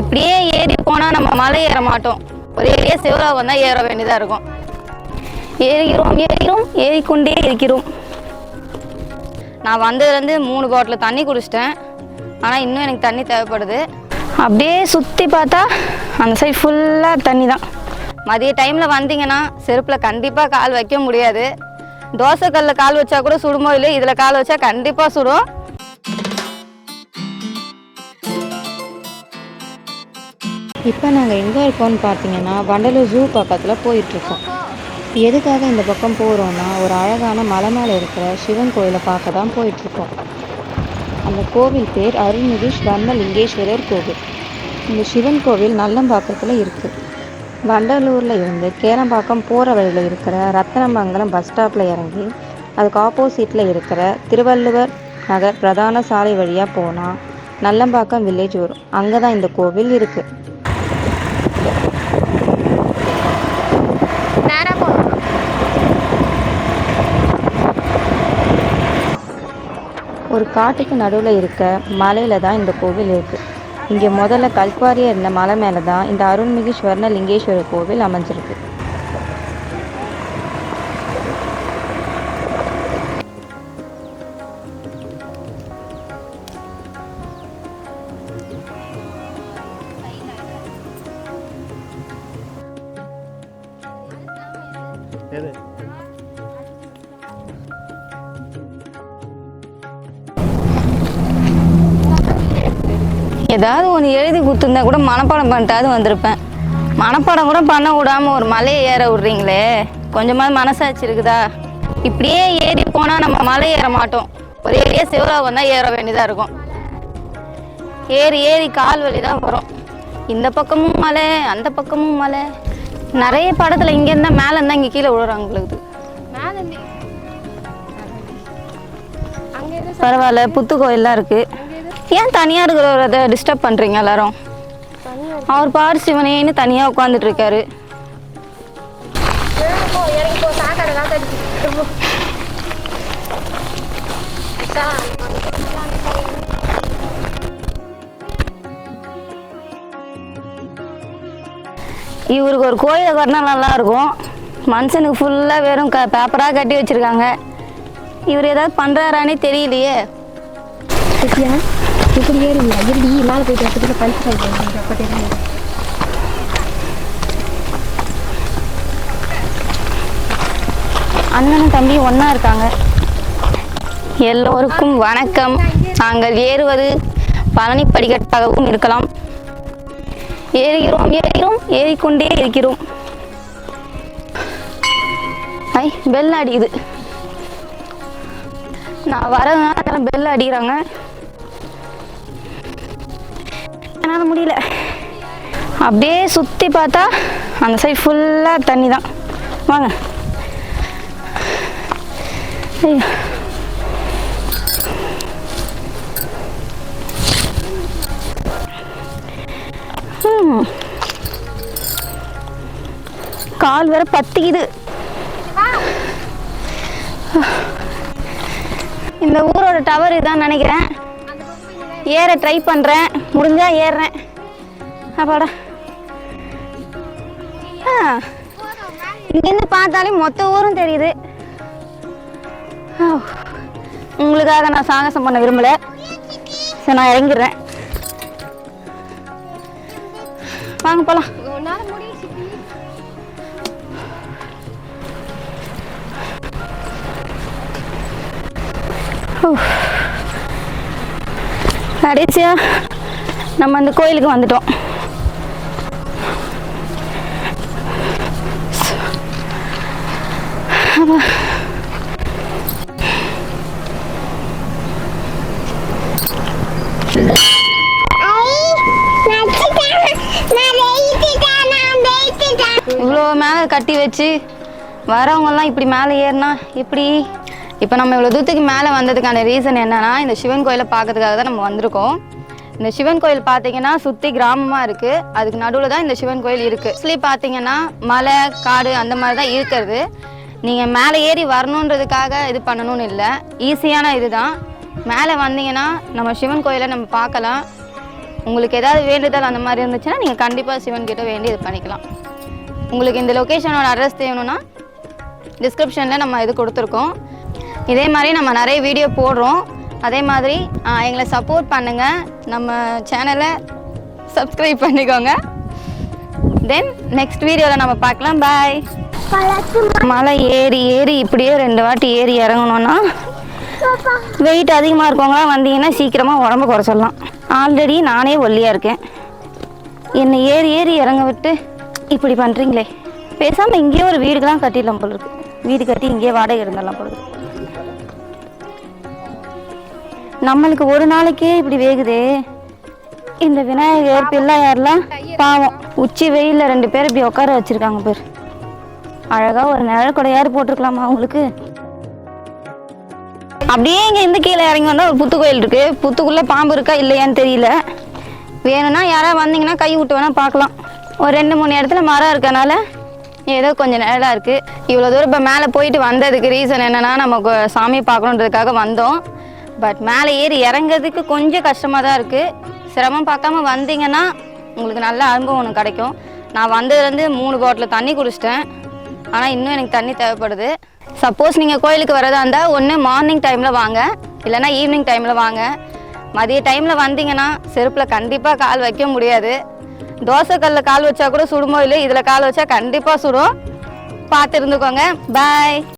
இப்படியே ஏறி போனால் நம்ம மலை ஏற மாட்டோம். ஒரே சிவலோகம் தான் ஏற வேண்டியதாக இருக்கும். ஏறிக்கிறோம் ஏறிக்கிறோம் ஏறிக்கொண்டே இருக்கிறோம். நான் வந்ததுலேருந்து மூணு பாட்டில் தண்ணி குடிச்சிட்டேன். ஆனால் இன்னும் எனக்கு தண்ணி தேவைப்படுது. அப்படியே சுற்றி பார்த்தா அந்த சைடு ஃபுல்லாக தண்ணி தான் மதிய டைமில் வந்தீங்கன்னா செருப்பில் கண்டிப்பாக கால் வைக்க முடியாது. தோசைக்கல்லில் கால் வச்சா கூட சுடுமோ இல்லை இதில் கால் வச்சா கண்டிப்பாக சுடும். இப்போ நாங்கள் எங்கே இருக்கோம்னு பார்த்தீங்கன்னா வண்டலூர் ஜூ பக்கத்தில் போயிட்டுருக்கோம். எதுக்காக இந்த பக்கம் போகிறோன்னா ஒரு அழகான மலை மேலே இருக்கிற சிவன் கோயிலை பார்க்க தான் போயிட்டுருக்கோம். அந்த கோவில் பேர் அருள்மிகு ஸ்வர்ணலிங்கேஸ்வரர் கோவில். இந்த சிவன் கோவில் நல்லம்பாக்கத்தில் இருக்குது வண்டலூரில் இருந்து கேளம்பாக்கம் போகிற வழியில் இருக்கிற ரத்தனமங்கலம் பஸ் ஸ்டாப்பில் இறங்கி அதுக்கு ஆப்போசிட்டில் இருக்கிற திருவள்ளுவர் நகர் பிரதான சாலை வழியாக போனால் நல்லம்பாக்கம் வில்லேஜ் வரும். அங்கே தான் இந்த கோவில் இருக்குது ஒரு காட்டுக்கு நடுவில் இருக்க மலையில தான் இந்த கோவில் இருக்கு. இங்கே முதல்ல கல்குவாரியாக இருந்த மலை மேலே தான் இந்த அருள்மிகு ஸ்வர்ண லிங்கேஸ்வரர் கோவில் அமைஞ்சிருக்கு. ஏதாவது ஒன்று எழுதி கொடுத்துருந்தா கூட மனப்பாடம் பண்ணிட்டாவது வந்திருப்பேன். மனப்பாடம் கூட பண்ண விடாமல் ஒரு மலையை ஏற விட்றீங்களே. கொஞ்சமாவது மனசாட்சி இருக்குதா? இப்படியே ஏறி போனால் நம்ம மலை ஏற மாட்டோம். ஒரே சிவலோகம் தான் ஏற வேண்டியதாக இருக்கும். ஏறி ஏறி கால் வலி தான் வரும். இந்த பக்கமும் மலை அந்த பக்கமும் மலை. நிறைய படத்தில் இங்கே இருந்தால் மேலே இருந்தால் இங்கே கீழே விழுறாங்க உங்களுக்கு பரவாயில்ல புத்து கோயில்லாம் இருக்கு. ஏன் தனியாக இருக்கிறவரை டிஸ்டர்ப் பண்ணுறீங்க எல்லாரும்? அவர் பார் சிவனேன்னு தனியாக உட்காந்துட்டு இருக்காரு. இவருக்கு ஒரு கோயிலை கட்டினா நல்லா இருக்கும் மனுஷனுக்கு ஃபுல்லாக வெறும் க பேப்பராக கட்டி வச்சிருக்காங்க. இவர் ஏதாவது பண்ணுறாரானே தெரியலையே. இப்படி ஏறிங்களா இருடி மேலே போயிட்டு வரதுக்குள்ள ஆகிடுங்க அப்போ தெரியும் அண்ணனும் தம்பி ஒன்றா இருக்காங்க. எல்லோருக்கும் வணக்கம். நாங்கள் ஏறுவது பழனி படிக்கட்டாகவும் இருக்கலாம். ஏறுகிறோம் ஏறுகிறோம் ஏறிக்கொண்டே இருக்கிறோம். ஐ பெல் அடிக்குது. நான் வரதுனால பெல் அடிக்கிறாங்க. என்னால் முடியல. அப்படியே சுற்றி பார்த்தா அந்த சைடு ஃபுல்லாக தண்ணி தான் வாங்க. ஐயோ. கால் வேற பத்திக்குது. இந்த ஊரோட டவர் இதான் நினைக்கிறேன். ஏற ட்ரை பண்ணுறேன் முடிஞ்சால் ஏறுறேன். அப்பாடா ஆ. இங்கேருந்து பார்த்தாலே மொத்த ஊரும் தெரியுது. உங்களுக்காக நான் சாகசம் பண்ண விரும்பலை. சரி நான் இறங்கிடுறேன். வாங்க போகலாம் உன்னால் கடைசியாக நம்ம அந்த கோயிலுக்கு வந்துட்டோம். இவ்வளோ மேலே கட்டி வச்சு வரவங்கெல்லாம் இப்படி மேலே ஏறினா எப்படி? இப்போ நம்ம இவ்வளோ தூரத்துக்கு மேலே வந்ததுக்கான ரீசன் என்னன்னா இந்த சிவன் கோயிலை பார்க்கறதுக்காக தான் நம்ம வந்திருக்கோம். இந்த சிவன் கோயில் பார்த்தீங்கன்னா சுற்றி கிராமமாக இருக்குது அதுக்கு நடுவில் தான் இந்த சிவன் கோயில் இருக்குது மோஸ்ட்லி பார்த்தீங்கன்னா மலை காடு அந்த மாதிரி தான் இருக்கிறது. நீங்கள் மேலே ஏறி வரணுன்றதுக்காக இது பண்ணணும்னு இல்லை. ஈஸியான இதுதான். மேலே வந்தீங்கன்னா நம்ம சிவன் கோயிலை நம்ம பார்க்கலாம். உங்களுக்கு ஏதாவது வேண்டுதல் அந்த மாதிரி இருந்துச்சுன்னா நீங்கள் கண்டிப்பாக சிவன் கிட்ட வேண்டி இது பண்ணிக்கலாம். உங்களுக்கு இந்த லொக்கேஷனோட அட்ரஸ் தேவணும்னா டிஸ்கிரிப்ஷனில் நம்ம இது கொடுத்துருக்கோம். இதே மாதிரி நம்ம நிறைய வீடியோ போடுறோம். அதே மாதிரி எங்களை சப்போர்ட் பண்ணுங்கள் நம்ம சேனலை சப்ஸ்கிரைப் பண்ணிக்கோங்க. தென் நெக்ஸ்ட் வீடியோவில் நம்ம பார்க்கலாம். பாய் மலை ஏறி ஏறி இப்படியே ரெண்டு வாட்டி ஏறி இறங்கணும்னா வெயிட் அதிகமாக இருக்கவங்களாம் வந்தீங்கன்னா சீக்கிரமாக உடம்பு குறைச்சிடலாம் ஆல்ரெடி நானே ஒல்லியாக இருக்கேன். என்னை ஏறி ஏறி இறங்க விட்டு இப்படி பண்ணுறீங்களே பேசாமல் இங்கேயே ஒரு வீடுக்கெல்லாம் கட்டிடலாம் போல இருக்கு. வீடு கட்டி இங்கேயே வாடகை இருந்துடலாம் போல இருக்கு. நம்மளுக்கு ஒரு நாளைக்கே இப்படி வேகுதே. இந்த விநாயகர் பிள்ளையார்லாம் பாவம். உச்சி வெயிலில் ரெண்டு பேர் இப்படி உட்கார வச்சுருக்காங்க பேர். அழகாக ஒரு நிழல் கொடையாரு போட்டிருக்கலாமா அவங்களுக்கு? அப்படியே இங்கே இந்த கீழே இறங்கி வந்தால் ஒரு புத்து கோயில் இருக்குது புத்துக்குள்ளே பாம்பு இருக்கா இல்லையான்னு தெரியல. வேணும்னா யாராவது வந்தீங்கன்னா கை விட்டு வேணால் பார்க்கலாம். ஒரு ரெண்டு மூணு இடத்துல மரம் இருக்கனால ஏதோ கொஞ்சம் நிழலாக இருக்குது இவ்வளோ தூரம் இப்போ மேலே போயிட்டு வந்ததுக்கு ரீசன் என்னென்னா நம்ம சாமி பார்க்கணுன்றதுக்காக வந்தோம். பட் மேலே ஏறி இறங்குறதுக்கு கொஞ்சம் கஷ்டமாக தான் இருக்குது சிரமம் பார்க்காம வந்தீங்கன்னா உங்களுக்கு நல்ல அனுபவம் ஒன்று கிடைக்கும். நான் வந்ததுலேருந்து மூணு பாட்டில் தண்ணி குடிச்சிட்டேன். ஆனால் இன்னும் எனக்கு தண்ணி தேவைப்படுது. சப்போஸ் நீங்கள் கோயிலுக்கு வரதா இருந்தால் ஒன்று மார்னிங் டைமில் வாங்க. இல்லைன்னா ஈவினிங் டைமில் வாங்க. மதிய டைமில் வந்தீங்கன்னா செருப்பில் கண்டிப்பாக கால் வைக்க முடியாது. தோசைக்கல்லில் கால் வச்சா கூட சுடுமோ இல்லை இதில் கால் வச்சா கண்டிப்பாக சுடும். பார்த்து இருந்துக்கோங்க. பாய்